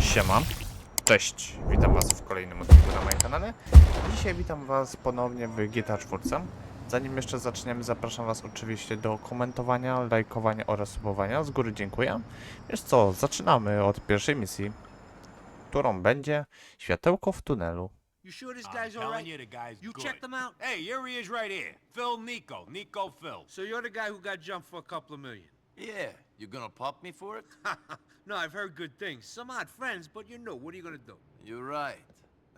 Siema, cześć, witam was w kolejnym odcinku na moim kanale. Dzisiaj witam was ponownie w GTA 4. Zanim jeszcze zaczniemy, zapraszam was oczywiście do komentowania, lajkowania oraz subowania. Z góry dziękuję. Wiesz co, zaczynamy od pierwszej misji, którą będzie Światełko w tunelu. You sure this guy's I'm telling alright? you, the guy's You good. checked him out? Hey, here he is right here. Phil Nico. Nico Phil. So you're the guy who got jumped for a couple of million? Yeah, you gonna pop me for it? no, I've heard good things. Some odd friends, but you know, what are you gonna do? You're right.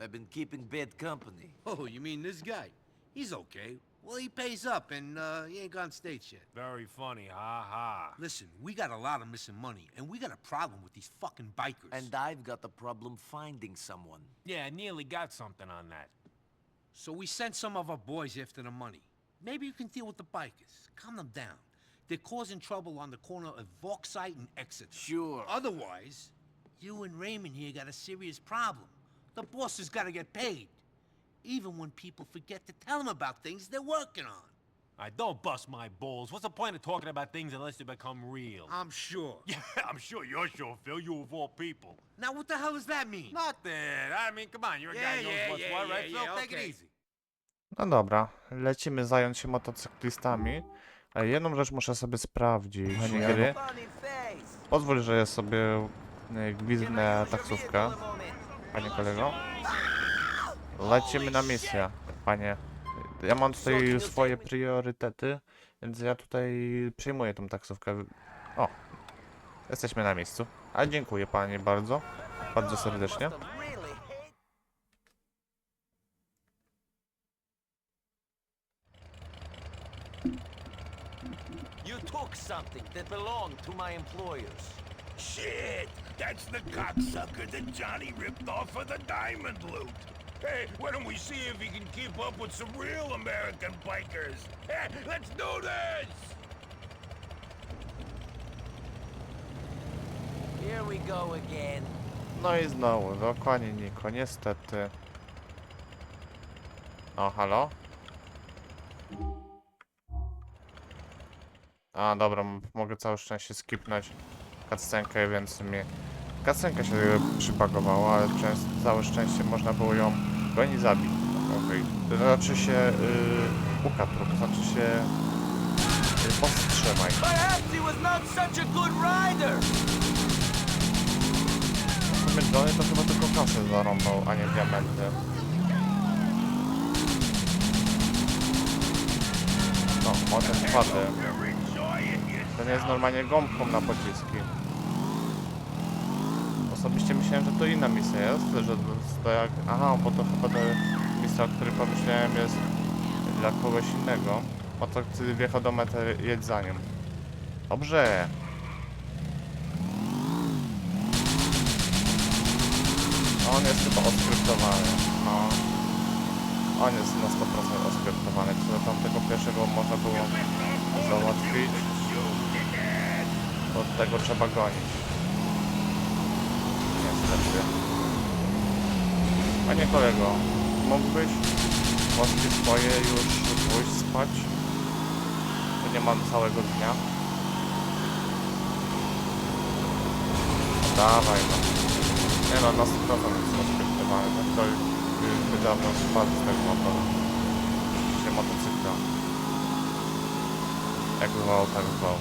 I've been keeping bad company. Oh, you mean this guy? He's okay. Well, he pays up, and uh, he ain't gone states yet. Very funny, ha ha. Listen, we got a lot of missing money, and we got a problem with these fucking bikers. And I've got the problem finding someone. Yeah, I nearly got something on that. so we sent some of our boys after the money. Maybe you can deal with the bikers. Calm them down. They're causing trouble on the corner of Vauxhall and Exeter. Sure. Otherwise, you and Raymond here got a serious problem. The boss has got to get paid. Even when people forget to tell him about things they're working on. I don't bust my balls. What's the point of talking about things unless they become real? I'm sure. yeah, I'm sure you're sure, Phil. You of all people. Now, what the hell does that mean? Nothing. I mean, come on. You're a Yeah, guy who knows yeah, what's yeah, what, yeah, right, Phil? Take okay. it easy. No dobra, lecimy zająć się motocyklistami. Ale jedną rzecz muszę sobie sprawdzić. Panie gry, pozwól, że ja sobie y, gwizdnę taksówkę. Panie kolego. Lecimy na misję, panie. Ja mam tutaj swoje priorytety, więc ja tutaj przyjmuję tą taksówkę. O, jesteśmy na miejscu. A dziękuję panie bardzo, bardzo serdecznie. You took something that belonged to my employers. Shit! That's the cocksucker that Johnny ripped off for the diamond loot! Hey, why don't we see if he can keep up with some real American bikers? Hey, let's do this! Here we go again. No i znowu, dokładnie Niko, niestety. O, halo? A, dobra, mogę całe szczęście skipnąć cutscenkę, więc mi... Cutscenka się przypagowała, ale często, całe szczęście można było ją gonić zabić. Okej. To znaczy się... Yy, ukatrup, to znaczy się... Yy, powstrzymaj. W sumie Johnny to chyba tylko kasę zarąbał, a nie diamenty. No, enjoying yourself. Ten jest normalnie gąbką na pociski. Osobiście myślałem, że to inna misja jest, że to, jak... Aha, bo to chyba ta misja, o której pomyślałem jest dla kogoś innego. Motocykl wjechał do mety, jedź za nim. Dobrze. On jest chyba oskryptowany. No. On jest na 100% oskryptowany. Do tamtego pierwszego można było załatwić. Od tego trzeba gonić. Niestety. Panie kolego, mógłbyś możecie swoje już pójść spać? Bo nie mam całego dnia. Dawaj no. Nie no, na 100% jest oskryptowany. Tak to już by dawno spadł z tego motoru. Się motocykla. Jak zwał, tak zwał.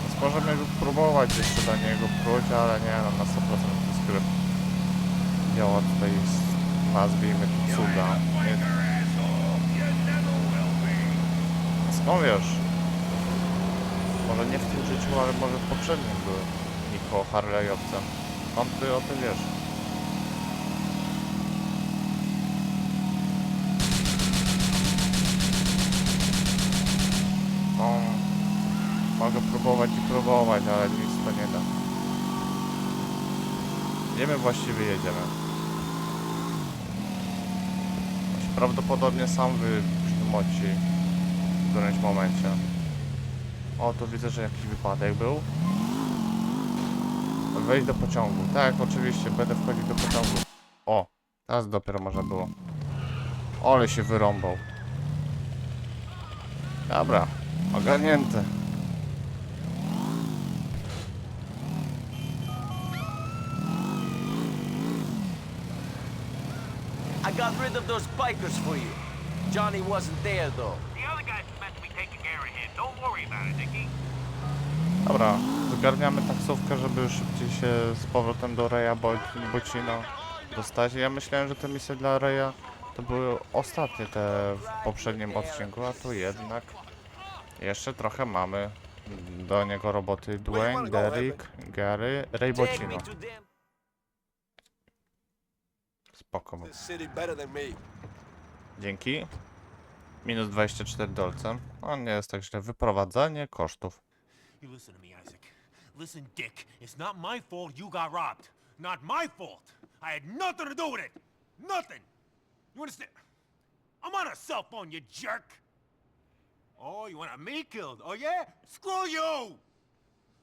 Więc możemy próbować jeszcze do niego próć, ale nie no, na 100% skrypt działa tutaj, nazwijmy to cuda. Skąd wiesz? Może nie w tym życiu, ale może w poprzednim był Niko Harley'owcem. Skąd ty o tym wiesz? No, mogę próbować i próbować, ale nic to nie da. Gdzie my właściwie jedziemy? Prawdopodobnie sam wygrzmoci w którymś momencie. O, tu widzę, że jakiś wypadek był. Wejdź do pociągu. Tak, oczywiście, będę wchodził do pociągu. O, teraz dopiero można było. Ole się wyrąbał. Dobra, ogarnięte. Rid of those bikers for you. Johnny wasn't there, though. The other guy's meant to be taking care of him. Don't worry about it, Nicky. Dobra, zgarniamy taksówkę, żeby szybciej się z powrotem do Reja Bo- Bocino dostać. Ja myślałem, że te misje dla Reja to były ostatnie te w poprzednim odcinku, a tu jednak jeszcze trochę mamy do niego roboty. Dwayne, Derek, Gary, Ray Bocino. Spoko. bo-. Dzięki. Minus 24 dolce. No nie jest tak źle. Wyprowadzanie kosztów. You listen to me, Isaac. Listen, Dick. It's not my fault you got robbed. Not my fault. I had nothing to do with it. Nothing. You understand? I'm on a cell phone, you jerk. Oh, you want me killed? Oh yeah? Screw you!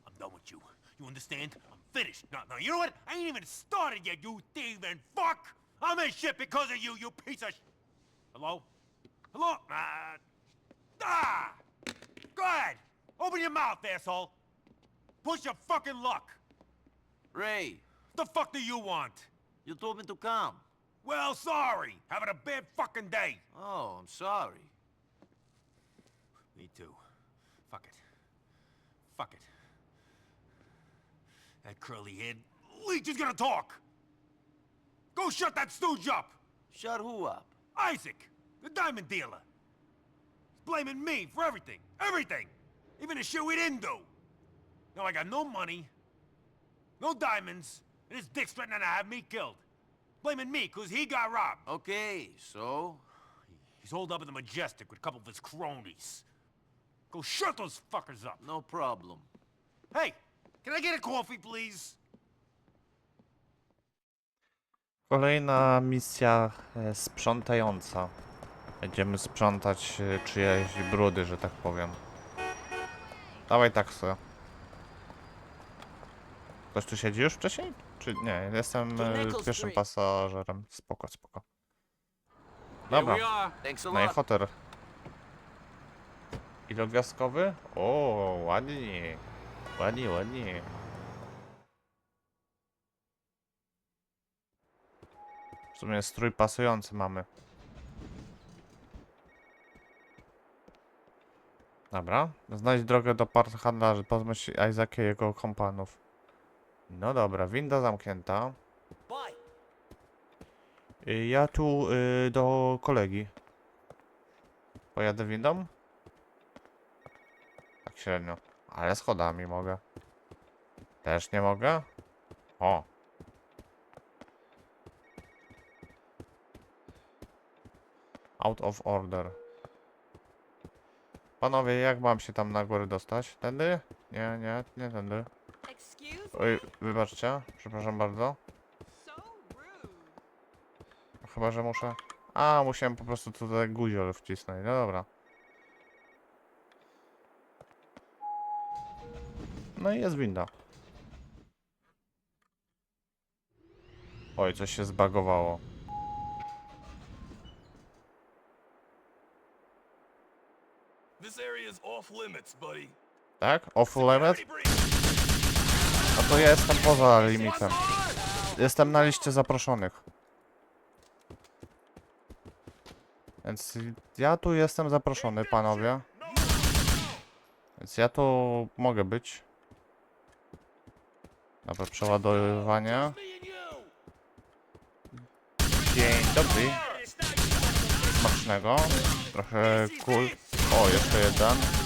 I'm done with you. You understand? I'm finished. No, no, you know what? I ain't even started yet, you thieving fuck! I'm in shit because of you, you piece of sh- Hello? Hello? Uh, ah! Go ahead! Open your mouth, asshole! Push your fucking luck! Ray, What The fuck do you want? you told me to come. Well, sorry. Having a bad fucking day. Oh, I'm sorry. Me too. Fuck it. Fuck it. That curly head leech is gonna talk! Go shut that stooge up! Shut who up? Isaac, the diamond dealer. He's blaming me for everything. Everything! Even the shit we didn't do. Now I got no money, no diamonds, and his dick's threatening to have me killed. Blaming me because he got robbed. Okay, so? He's holed up in the Majestic with a couple of his cronies. Go shut those fuckers up. No problem. Hey, can I get a coffee, please? Kolejna misja e, sprzątająca. Będziemy sprzątać e, czyjeś brudy, że tak powiem. Dawaj taksę. Ktoś tu siedzi już wcześniej? Czy nie? Jestem e, pierwszym pasażerem. Spoko, spoko. Dobra, Thanks a no hotel. Ilogwiazdkowy? O, ładnie. Ładnie, ładnie. Sumie strój pasujący mamy. Dobra, znajdź drogę do park handlarzy, pozbądź się Isaaca i jego kompanów. No dobra, winda zamknięta. Y, Ja tu y, do kolegi. Pojadę windą? Tak średnio. Ale schodami mogę. Też nie mogę? O. Out of order. Panowie, jak mam się tam na górę dostać? Tędy? Nie, nie, nie tędy. Oj, wybaczcie, przepraszam bardzo. Chyba, że muszę... A, musiałem po prostu tutaj guziol wcisnąć. No dobra. No i jest winda. Oj, coś się zbagowało. This area is off limits, buddy. Tak? Off limit? A to ja jestem poza limitem. Jestem na liście zaproszonych. Więc ja tu jestem zaproszony, panowie. Więc ja tu mogę być. Dobra, przeładowywanie. Dzień dobry. Smacznego. Trochę kul. O, jeszcze jeden.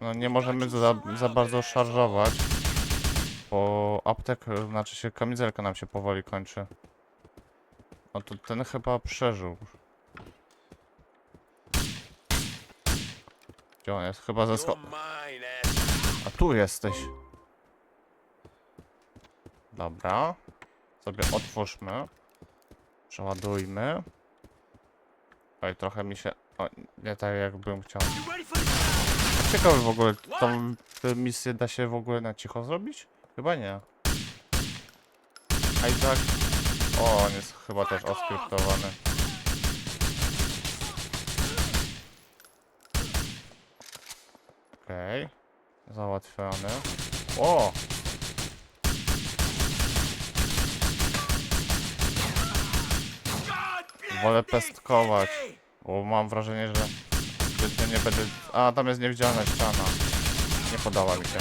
No nie możemy za, za bardzo szarżować. Bo aptek, znaczy się kamizelka nam się powoli kończy. No to ten chyba przeżył. Gdzie on jest? Chyba ze ass. A tu jesteś. Dobra. Sobie otwórzmy. Przeładujmy. Oj, trochę mi się... O, nie tak jakbym chciał. Ciekawe w ogóle, tą tę misję da się w ogóle na cicho zrobić? Chyba nie. Isaac... O, on jest chyba też oskryptowany. Okej. Załatwiony. O! Wolę pestkować. Bo mam wrażenie, że zbytnio nie będę... A, tam jest niewidzialna ściana. Nie podoba mi się.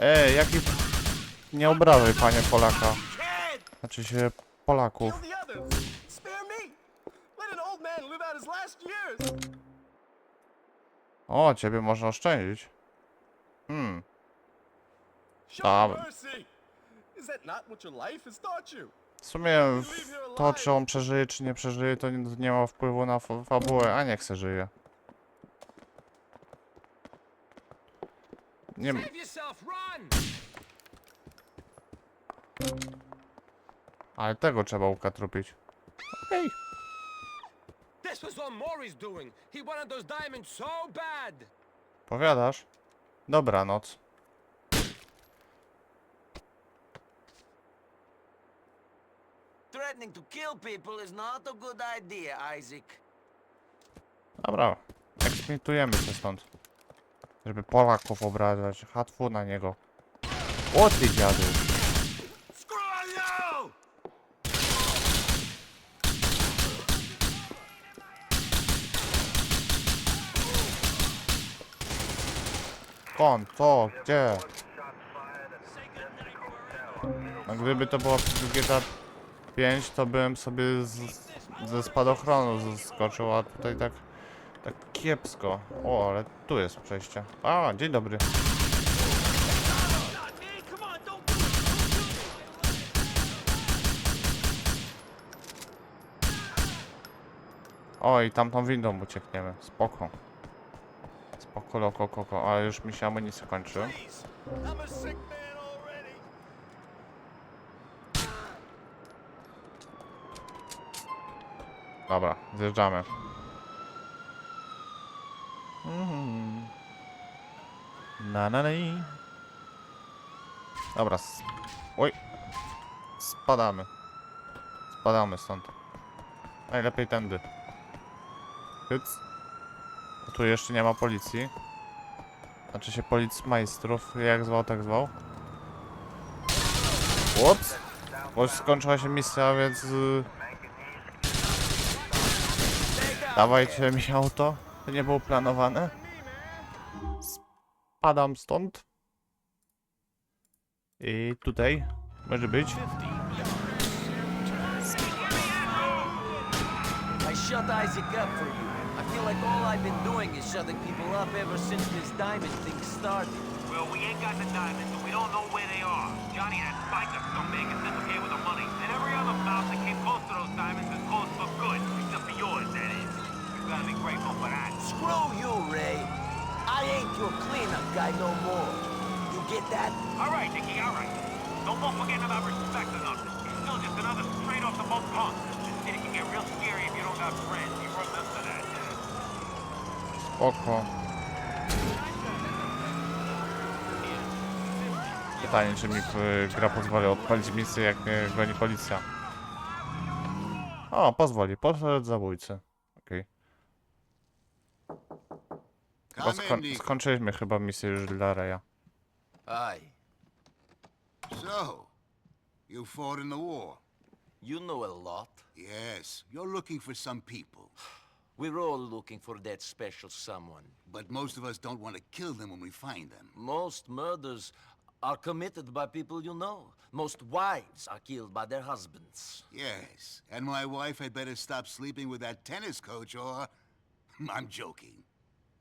Ej, jaki... Nie obrażaj, panie Polaka. Znaczy się Polaków. O, ciebie można oszczędzić. Hmm. Show W sumie to, czy on przeżyje, czy nie przeżyje, to nie, nie ma wpływu na fa- fabułę, a niech se żyje. Nie, m- Save yourself, run! ale tego trzeba ukatrupić. Okej. This was all Maury's doing. He wanted those diamonds so bad. Powiadasz? Dobranoc. Threatening to kill people is not a good idea, Isaac. Dobra. Eksmitujemy się stąd. Żeby Polaków obrażać. Hatfu na niego. O ty dziadu. Skąd? Co? Gdzie? No gdyby to było w GTA 5, to bym sobie z, ze spadochronu skoczył, a tutaj tak, tak kiepsko. O, ale tu jest przejście. A, dzień dobry. O, i tamtą windą uciekniemy. Spoko. Spoko, loko, koko. Ale już mi się amunicja kończy. Please. I'm a sick man already. Dobra, zjeżdżamy. Mhm. Na na na. Dobra. Oj. Spadamy. Spadamy stąd. Najlepiej tędy. Hyc. Tu jeszcze nie ma policji. Znaczy się policmajstrów, jak zwał, tak zwał. Ups. Bo skończyła się misja, więc... y, Dawajcie mi auto. To nie było planowane. Spadam stąd. I tutaj może być. I shut Isaac up for you. I feel like all I've been doing is shutting people up ever since this diamond thing started. Well, we ain't got the diamonds, and we don't know where they are. Johnny and that biker scumbag has disappeared with the money. And every other mouth that came close to those diamonds is closed for good. Except for yours, that is. You gotta be grateful for that. Screw you, Ray. I ain't your cleanup guy no more. You get that? All right, Nicky, all right. Don't go forgetting about respect or nothing. You're still just another straight off the boat punk. This city can get real scary if you don't got friends. You remember that. Spoko. Pytanie, czy mi y, gra pozwoli odpalić misję, jak mnie goni policja. O, pozwoli. Poszedł zabójcy. Chyba Come in, skoń Nico. skończyliśmy chyba misję już dla Reya. Aye. So, you fought in the war? You know a lot. Yes, you're looking for some people. We're all looking for that special someone. But most of us don't want to kill them when we find them. Most murders are committed by people you know. Most wives are killed by their husbands. Yes, and my wife had better stop sleeping with that tennis coach or... I'm joking.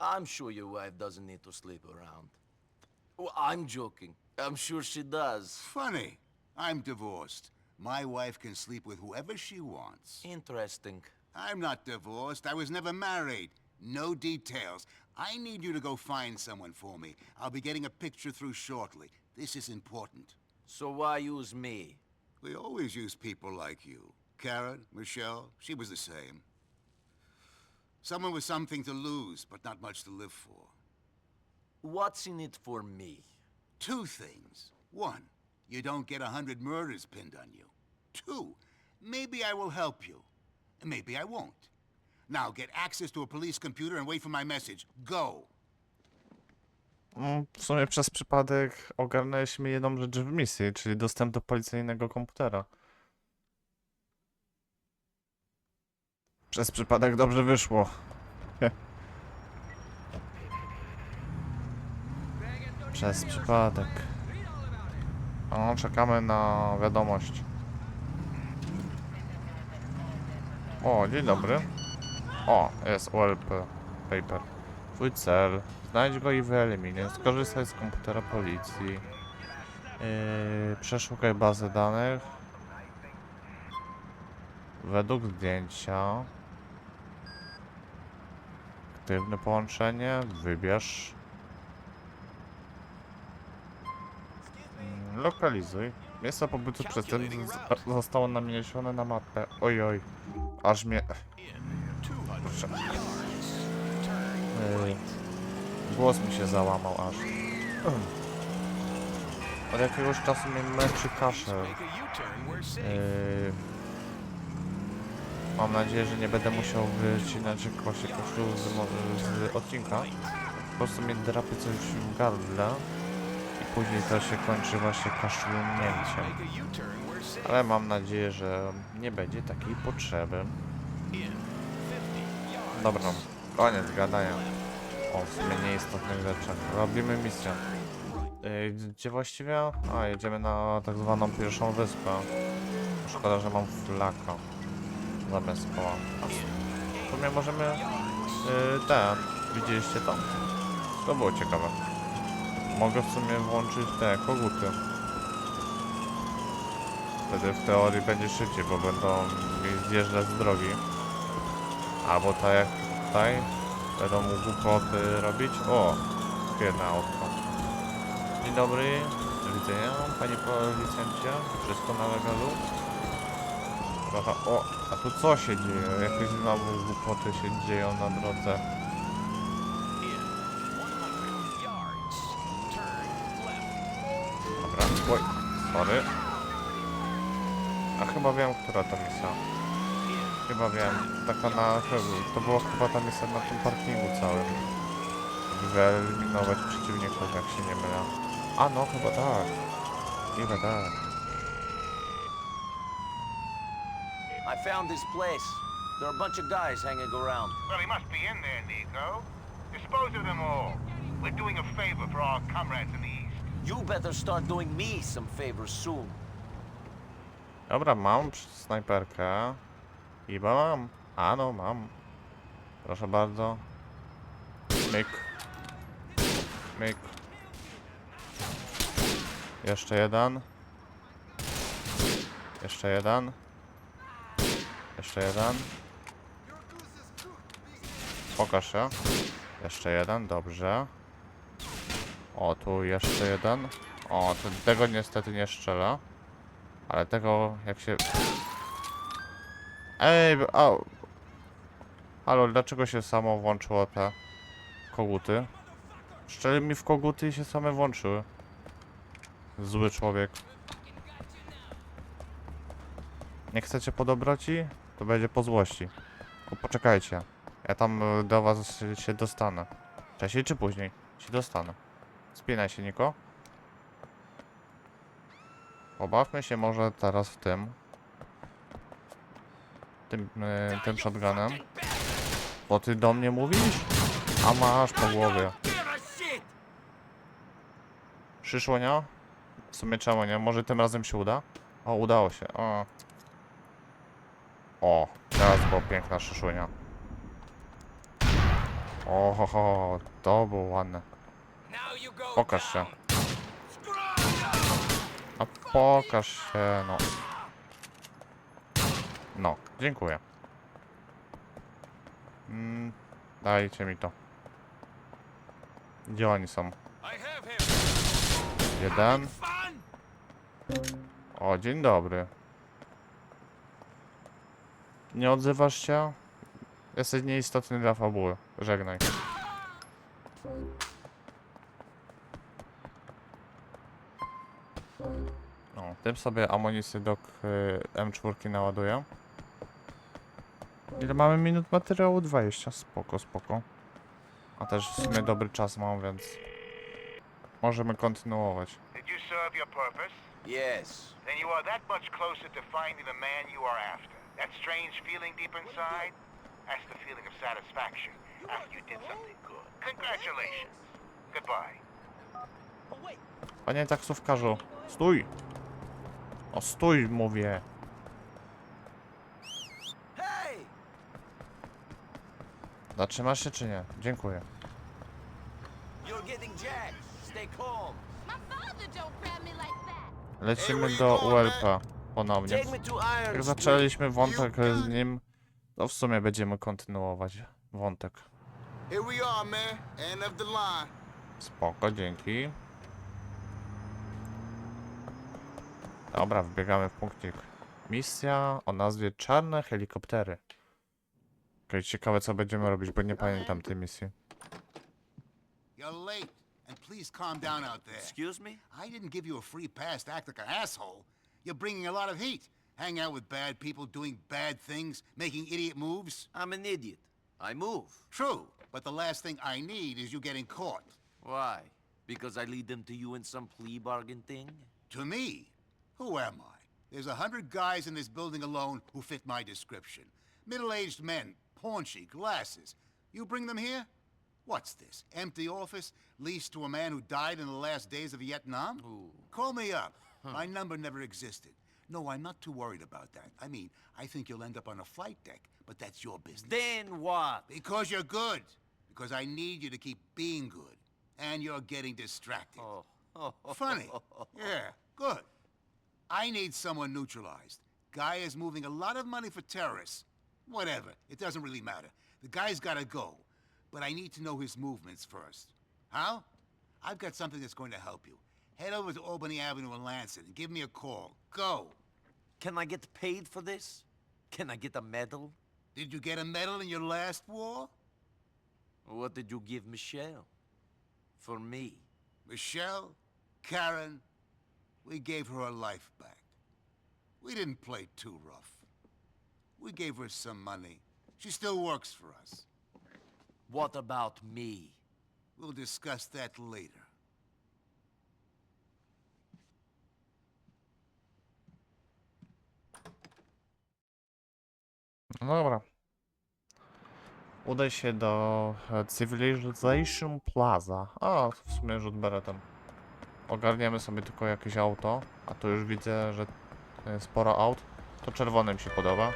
I'm sure your wife doesn't need to sleep around. Well, I'm joking. I'm sure she does. Funny, I'm divorced. My wife can sleep with whoever she wants. Interesting. I'm not divorced. I was never married. No details. I need you to go find someone for me. I'll be getting a picture through shortly. This is important. So why use me? We always use people like you. Karen, Michelle, she was the same. Someone with something to lose, but not much to live for. What's in it for me? Two things. One, you don't get a hundred murders pinned on you. Two, maybe I will help you. Maybe I won't. Now get access to a police computer and wait for my message. Go. Mm, W sumie przez przypadek ogarnęliśmy jedną rzecz w misji, czyli dostęp do policyjnego komputera. Przez przypadek dobrze wyszło. Przez przypadek. O, czekamy na wiadomość. O, dzień dobry. O, jest OLP paper. Twój cel. Znajdź go i wyeliminuj. Skorzystaj z komputera policji. Yy, przeszukaj bazę danych. Według zdjęcia. Aktywne połączenie. Wybierz. Mm, Lokalizuj. Miejsce pobytu przestępstw z- zostało naniesione na mapę. Oj, oj. Aż mnie... Proszę. Głos mi się załamał aż. Od jakiegoś czasu mnie męczy kaszel. Yy, mam nadzieję, że nie będę musiał wycinać jakoś kaszlu z, z odcinka. Po prostu mnie drapie coś w gardle i później to się kończy właśnie kaszlnięciem. Ale mam nadzieję, że nie będzie takiej potrzeby. Dobra, koniec gadania o w sumie nieistotnych rzeczach. Robimy misję. Yy, gdzie właściwie? A, jedziemy na tak zwaną pierwszą wyspę. Szkoda, że mam flaka zamiast koła. A w sumie możemy yy, te. Widzieliście to? To było ciekawe. Mogę w sumie włączyć te koguty. Wtedy w teorii będzie szybciej, bo będą mi zjeżdżać z drogi. Albo tak jak tutaj, będą mu głupoty robić. O, jedna autko. Dzień dobry, do widzenia, panie policjancie. Wszystko na legalu? O, a tu co się dzieje? Jakieś znowu głupoty się dzieją na drodze. Dobra, oj, sorry. A chyba wiem, która to misja. Chyba wiem. Taka na... To była chyba ta misja na tym parkingu całym. Wyeliminować przeciwników, jak się nie mylę. A no, chyba tak. Chyba tak. I found this place. There are a bunch of guys hanging around. Well, he must be in there, Nico. Dispose of them all. We're doing a favor for our comrades in the east. You better start doing me some favors soon. Dobra, mam snajperkę. Chyba mam. A no, mam. Proszę bardzo. Myk. Myk. Jeszcze jeden. Jeszcze jeden. Jeszcze jeden. Pokaż się. Jeszcze jeden, dobrze. O, tu jeszcze jeden. O, tego niestety nie strzela. Ale tego, jak się... Ej, b- a... Halo, dlaczego się samo włączyło te koguty? Szczeli mi w koguty i się same włączyły. Zły człowiek. Nie chcecie po dobroci? To będzie po złości. Tylko poczekajcie. Ja tam y, do was się- dostanę. Wcześniej czy później? Się dostanę. Spinaj się, Niko. Pobawmy się może teraz w tym. Tym, y, tym shotgunem. Bo ty do mnie mówisz? A masz po głowie. Przyszło, nie? W sumie czemu nie? Może tym razem się uda? O, udało się. O, o teraz była piękna szyszłynia. O, ho, ho, to było ładne. Pokaż się. A pokaż się, no. No, dziękuję. Mm, dajcie mi to. Gdzie oni są? Jeden. O, dzień dobry. Nie odzywasz się? Jesteś nieistotny dla fabuły. Żegnaj. O, tym sobie amunicję do k- M4 naładuję. Ile mamy minut materiału? 20. Spoko, spoko. A też w sumie dobry czas mam, więc możemy kontynuować. Did you serve your purpose? Yes. Then you are that much closer to finding the man you are after. That strange feeling deep inside? That's the feeling of satisfaction after you did something good. Congratulations. Goodbye. Panie taksówkarzu, stój! O, stój, mówię. Hey! Zatrzymasz się czy nie? Dziękuję. Lecimy do ULP ponownie. Jak zaczęliśmy wątek z nim, to w sumie będziemy kontynuować wątek. Spoko, dzięki. Dobra, wbiegamy w punkcik. Misja o nazwie Czarne Helikoptery. Okej, ciekawe co będziemy robić, bo nie pamiętam tej misji. You're late. And please calm down out there. Excuse me? I didn't give you a free pass to act like an asshole. You're bringing a lot of heat. Hang out with bad people, doing bad things, making idiot moves. I'm an idiot. I move. True, but the last thing I need is you getting caught. Why? Because I lead them to you in some plea bargain thing? To me, who am I? There's a hundred guys in this building alone who fit my description. Middle-aged men, paunchy, glasses. You bring them here? What's this? Empty office leased to a man who died in the last days of Vietnam? Ooh. Call me up. My number never existed. No, I'm not too worried about that. I mean, I think you'll end up on a flight deck, but that's your business. Then what? Because you're good. Because I need you to keep being good. And you're getting distracted. Oh. Funny. Yeah, good. I need someone neutralized. Guy is moving a lot of money for terrorists. Whatever. It doesn't really matter. The guy's gotta go. But I need to know his movements first. How? I've got something that's going to help you. Head over to Albany Avenue in Lansing and give me a call. Go. Can I get paid for this? Can I get a medal? Did you get a medal in your last war? What did you give Michelle? For me? Michelle? Karen? We gave her her life back. We didn't play too rough. We gave her some money. She still works for us. What about me? We'll discuss that later. No dobra. Udaj się do e, Civilization Plaza. A, w sumie rzut beretem. Ogarniemy sobie tylko jakieś auto. A tu już widzę, że e, sporo aut. To czerwone mi się podoba.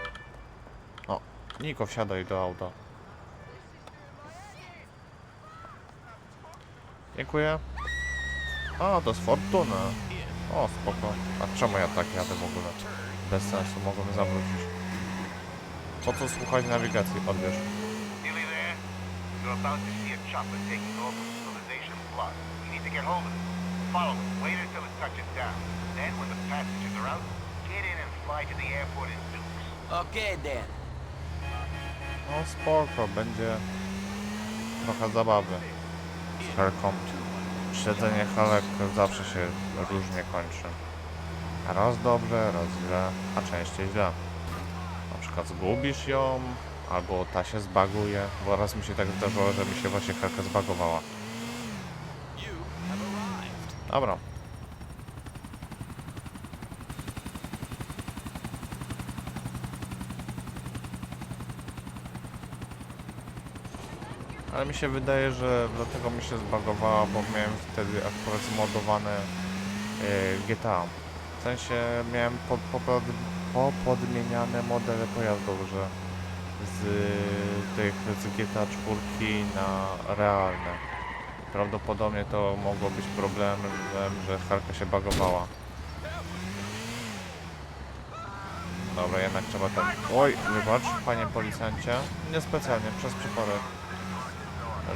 O, Niko, wsiadaj do auta. Dziękuję. A, to jest Fortuna. O, spoko. A czemu ja tak jadę w ogóle? Bez sensu, mogłem zawrócić. Po co słuchać nawigacji? Odbierz. No spoko, będzie trochę zabawy z Helką. Śledzenie Helek zawsze się różnie kończy. Raz dobrze, raz źle, a częściej źle. Przykład zgubisz ją, albo ta się zbaguje, bo raz mi się tak zdarzyło, że mi się właśnie Helka zbagowała. Dobra. Ale mi się wydaje, że dlatego mi się zbagowała, bo miałem wtedy akurat zmodowane e, GTA. W sensie miałem po, po, popodmieniane modele pojazdów, że z tych z GTA 4 na realne. Prawdopodobnie to mogło być problemem, że harka się bagowała. Dobra, jednak trzeba tak. Oj, wybacz, panie policjancie. Niespecjalnie, przez przypadek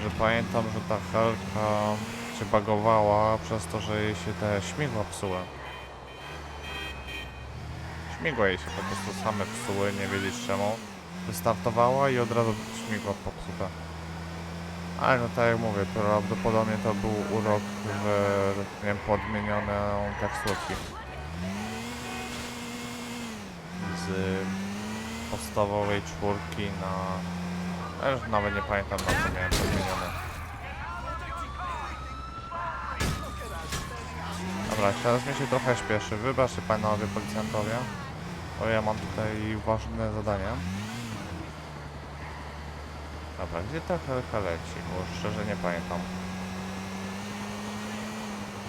że pamiętam, że ta helka się bagowała przez to, że jej się te śmigła psuły. Śmigła jej się po prostu same psuły, nie wiedzieć czemu. Wystartowała i od razu śmigła popsute. Ale no tak jak mówię, prawdopodobnie to był urok w, nie wiem, podmienioną taksówki. Z podstawowej czwórki na nawet nie pamiętam na co miałem podmienione. Dobra, teraz mi się trochę śpieszy. Wybaczcie panowie policjantowie. Bo ja mam tutaj ważne zadanie. Dobra, gdzie ta helka leci? Bo szczerze nie pamiętam.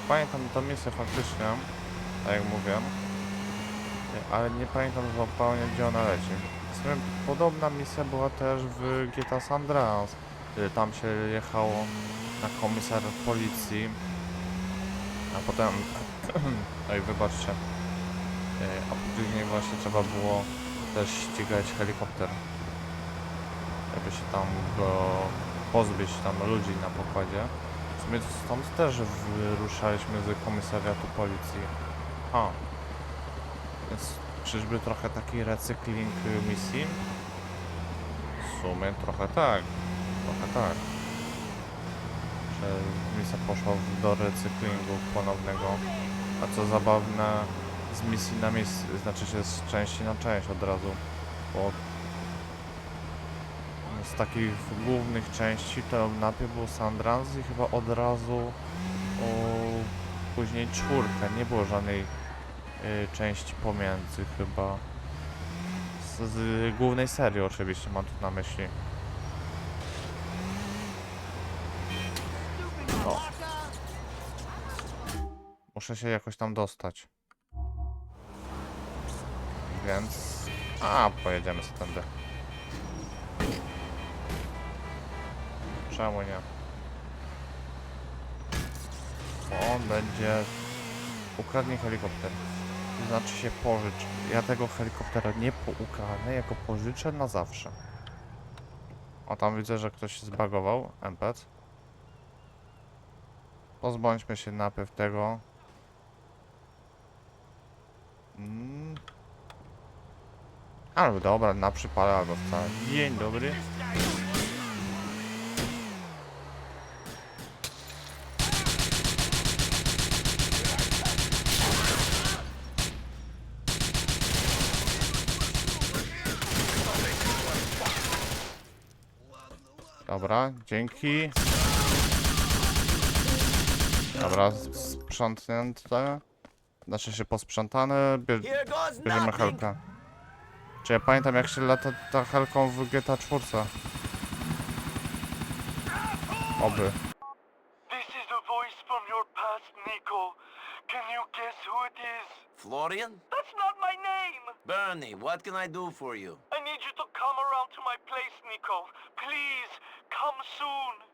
Pamiętam tą misję faktycznie, tak jak mówię. Ale nie pamiętam zupełnie gdzie ona leci. W sumie podobna misja była też w GTA San Tam się jechało na komisar policji. A potem... Oj, wybaczcie. E, A później właśnie trzeba było też ścigać helikopter. Żeby się tam go pozbyć, tam ludzi na pokładzie. W sumie stąd też wyruszaliśmy z komisariatu policji. A. Więc czyżby trochę taki recykling misji? W sumie trochę tak. Trochę tak. Że misja poszła do recyklingu ponownego. A co zabawne, z misji na znaczy się z części na część od razu. Bo z takich głównych części to najpierw był San Andreas i chyba od razu o, później czwórka. Nie było żadnej y, części pomiędzy chyba. Z, z głównej serii oczywiście mam tu na myśli. Muszę się jakoś tam dostać. Więc... A, pojedziemy tędy. Czemu nie? On będzie... Ukradnie helikopter. To znaczy się pożycz. Ja tego helikoptera nie ukradnę, jako pożyczę na zawsze. O, tam widzę, że ktoś się zbagował. MPC. Pozbądźmy się najpierw tego. Mm. Albo dobra, na przypale, albo wcale. Dzień dobry. Dobra, dzięki. Dobra, sprzątnięte. Znaczy się posprzątane. Bie bierzemy helkę. Czy ja pamiętam jak się lata ta helką w GTA 4? Oby. This is the voice from your past, Nico. Can you guess who it is? Florian? That's not my name! Bernie, what can I do for you? I need you to come around to my place, Nico. Please, come soon.